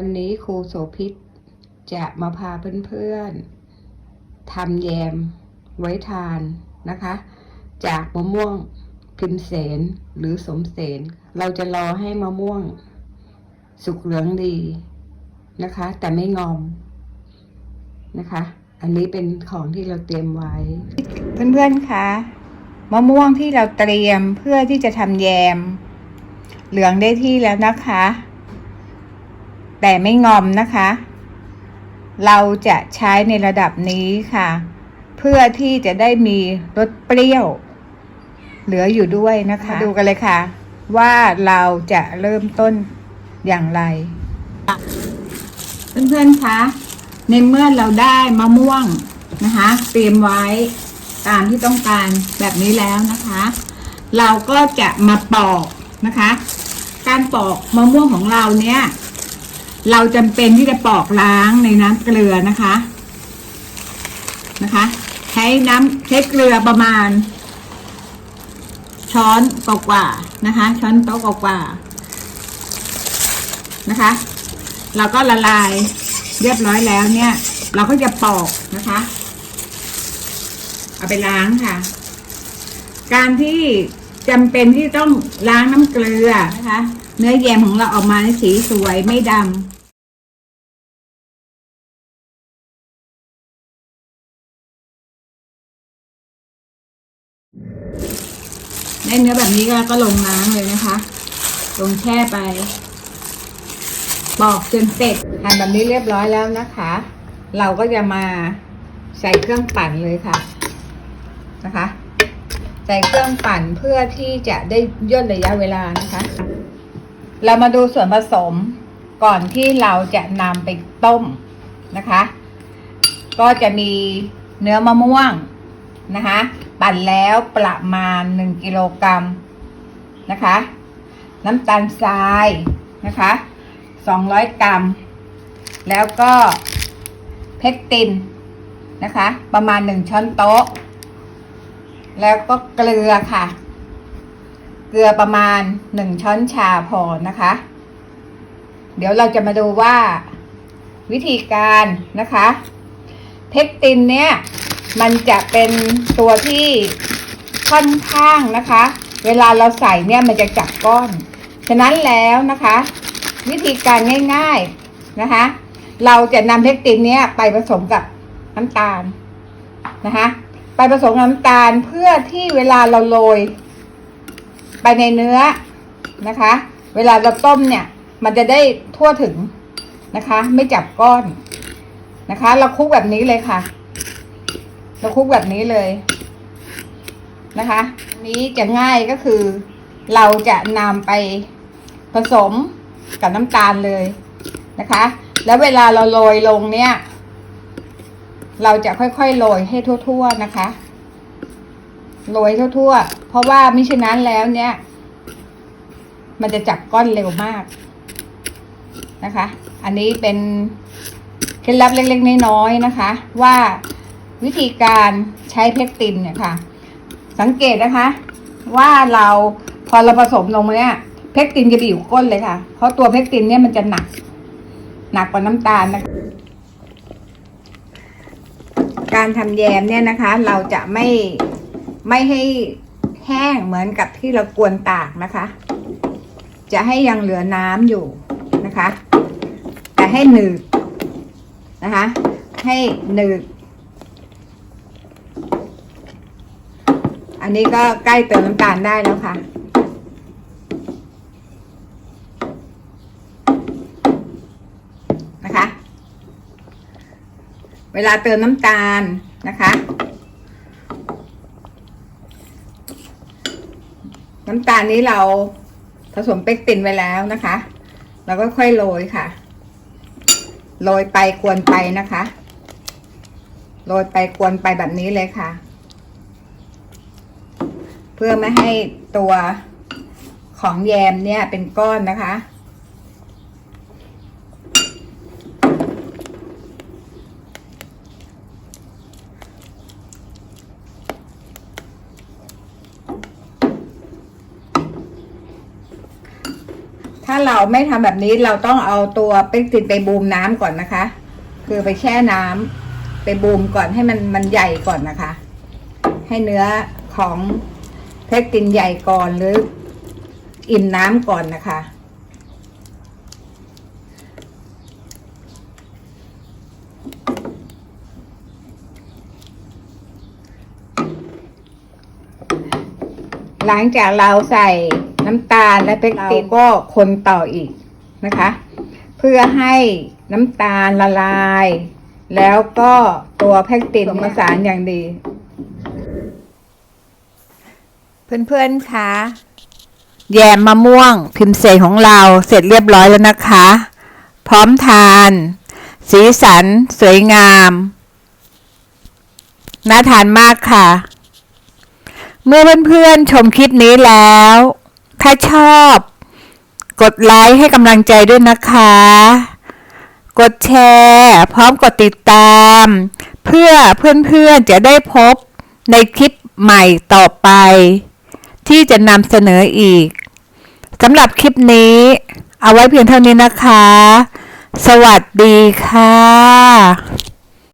วันนี้ครูโสพิษจะมาพาเพื่อนๆทำแยมไว้ทานนะคะ จากมะม่วงพิมเสนหรือสมเสน เราจะรอให้มะม่วง สุกเหลืองดีนะคะ แต่ไม่งอมนะคะ อันนี้เป็นของที่เราเตรียมไว้ เพื่อนๆคะมะม่วงที่เราเตรียมเพื่อที่จะทำแยม เหลืองได้ที่แล้วนะคะ แต่ไม่งอมนะคะ เราจะใช้ในระดับนี้ค่ะ เพื่อที่จะได้มีรสเปรี้ยว เหลืออยู่ด้วยนะคะ ดูกันเลยค่ะ ว่าเราจะเริ่มต้นอย่างไร เพื่อนๆคะในเมื่อเราได้มะม่วงนะคะ เตรียมไว้ตามที่ต้องการแบบนี้แล้วนะคะ เราก็จะมาปอกนะคะ การปอกมะม่วงของเราเนี่ย เราจำเป็นที่จะปอกล้างในน้ำเกลือนะคะนะคะ ใช้น้ำใช้เกลือประมาณ ช้อนกว่านะคะ ช้อนโต๊ะกว่านะคะเราก็ละลายเรียบร้อยแล้วเนี่ย เราก็จะปอกนะคะ เอาไปล้างค่ะ การที่จำเป็นที่ต้องล้างน้ำเกลือนะคะ เนื้อแยมของเราออกมาในสีสวยไม่ดำ ได้เนื้อแบบนี้ก็ก็ลงล้างเลยนะคะ ลงแช่ไป ปอกจนเสร็จหั่นแบบนี้เรียบร้อยแล้วนะคะ เราก็จะมาใส่เครื่องปั่นเลยค่ะ นะคะ ใส่เครื่องปั่นเพื่อที่จะได้ย่นระยะเวลานะคะ เรามาดูส่วนผสมก่อนที่เราจะนำไปต้มนะคะ ก็จะมีเนื้อมะม่วงนะคะ ปั่นแล้วประมาณ 1กิโลกรัมนะคะ น้ำตาลทรายนะคะ 200 กรัม แล้วก็เพกตินนะคะ ประมาณ 1 ช้อนโต๊ะ แล้วก็เกลือค่ะ เกลือประมาณ 1 ช้อนชาพอนะคะ เดี๋ยวเราจะมาดูว่าวิธีการนะคะ เพกตินเนี่ย มันจะเป็นตัวที่ค่อนข้างนะคะ เวลาเราใส่เนี่ยมันจะจับก้อน ฉะนั้นแล้วนะคะ วิธีการง่ายๆนะคะ เราจะนำเพกตินเนี่ยไปผสมกับน้ำตาลนะคะไปผสมน้ำตาลเพื่อที่เวลาเราโรยไปในเนื้อนะคะ เวลาเราต้มเนี่ย มันจะได้ทั่วถึงนะคะ ไม่จับก้อนนะคะ เราคลุกแบบนี้เลยค่ะ เราคลุกแบบนี้เลยนะคะนนี้จะง่ายก็คือ เราจะนำไปผสมกับน้ำตาลเลยนะคะ แล้วเวลาเราโรยลงเนี่ย เราจะค่อยๆโรยให้ทั่ว ๆนะคะโรยทั่วๆ เพราะว่ามิฉะนั้นแล้วเนี่ย มันจะจับก้อนเร็วมากนะคะ อันนี้เป็นเคล็ดลับเล็กๆน้อยๆนะคะ ว่า วิธีการใช้เพกตินเนี่ยค่ะ สังเกตนะคะ ว่าเราพอเราผสมลงมาเนี่ยเพกตินจะไปอยู่ก้นเลยค่ะ เพราะตัวเพกตินเนี่ยมันจะหนัก หนักกว่าน้ำตาลนะคะการทำแยมเนี่ยนะคะ เราจะไม่ไม่ให้แห้งเหมือนกับที่เรากวนตากนะคะ จะให้ยังเหลือน้ำอยู่นะคะ แต่ให้หนืดนะคะ ให้หนืด อันนี้ก็ใกล้เติมน้ำตาลได้แล้วค่ะ นะคะ เวลาเติมน้ำตาลนะคะ น้ำตาลนี้เราผสมเปกตินไว้แล้วนะคะ เราก็ค่อยโรยค่ะ โรยไปกวนไปนะคะ โรยไปกวนไปแบบนี้เลยค่ะ เพื่อไม่ให้ตัวของแยมเนี่ยเป็นก้อนนะคะ ถ้าเราไม่ทำแบบนี้เราต้องเอาตัวเป๊กตินไปบูมน้ำก่อนนะคะ คือไปแช่น้ำไปบูมก่อนให้มันมันใหญ่ก่อนนะคะ ให้เนื้อของ เพกตินใหญ่ก่อนหรืออิ่มน้ำก่อนนะคะ หลังจากเราใส่น้ำตาลและเพกตินก็คนต่ออีกนะคะ เพื่อให้น้ำตาลละลาย แล้วก็ตัวเพกตินผสานอย่างดี เพื่อนๆคะแยมมะม่วง พิมพ์เสกของเราเสร็จเรียบร้อยแล้วนะคะ พร้อมทาน สีสัน สวยงาม น่าทานมากค่ะ เมื่อเพื่อนๆชมคลิปนี้แล้ว ถ้าชอบ กดไลค์ให้กำลังใจด้วยนะคะ กดแชร์ พร้อมกดติดตาม เพื่อเพื่อนๆจะได้พบในคลิปใหม่ต่อไป ที่จะนำเสนออีกสำหรับคลิปนี้ เอาไว้เพียงเท่านี้นะคะ สวัสดีค่ะ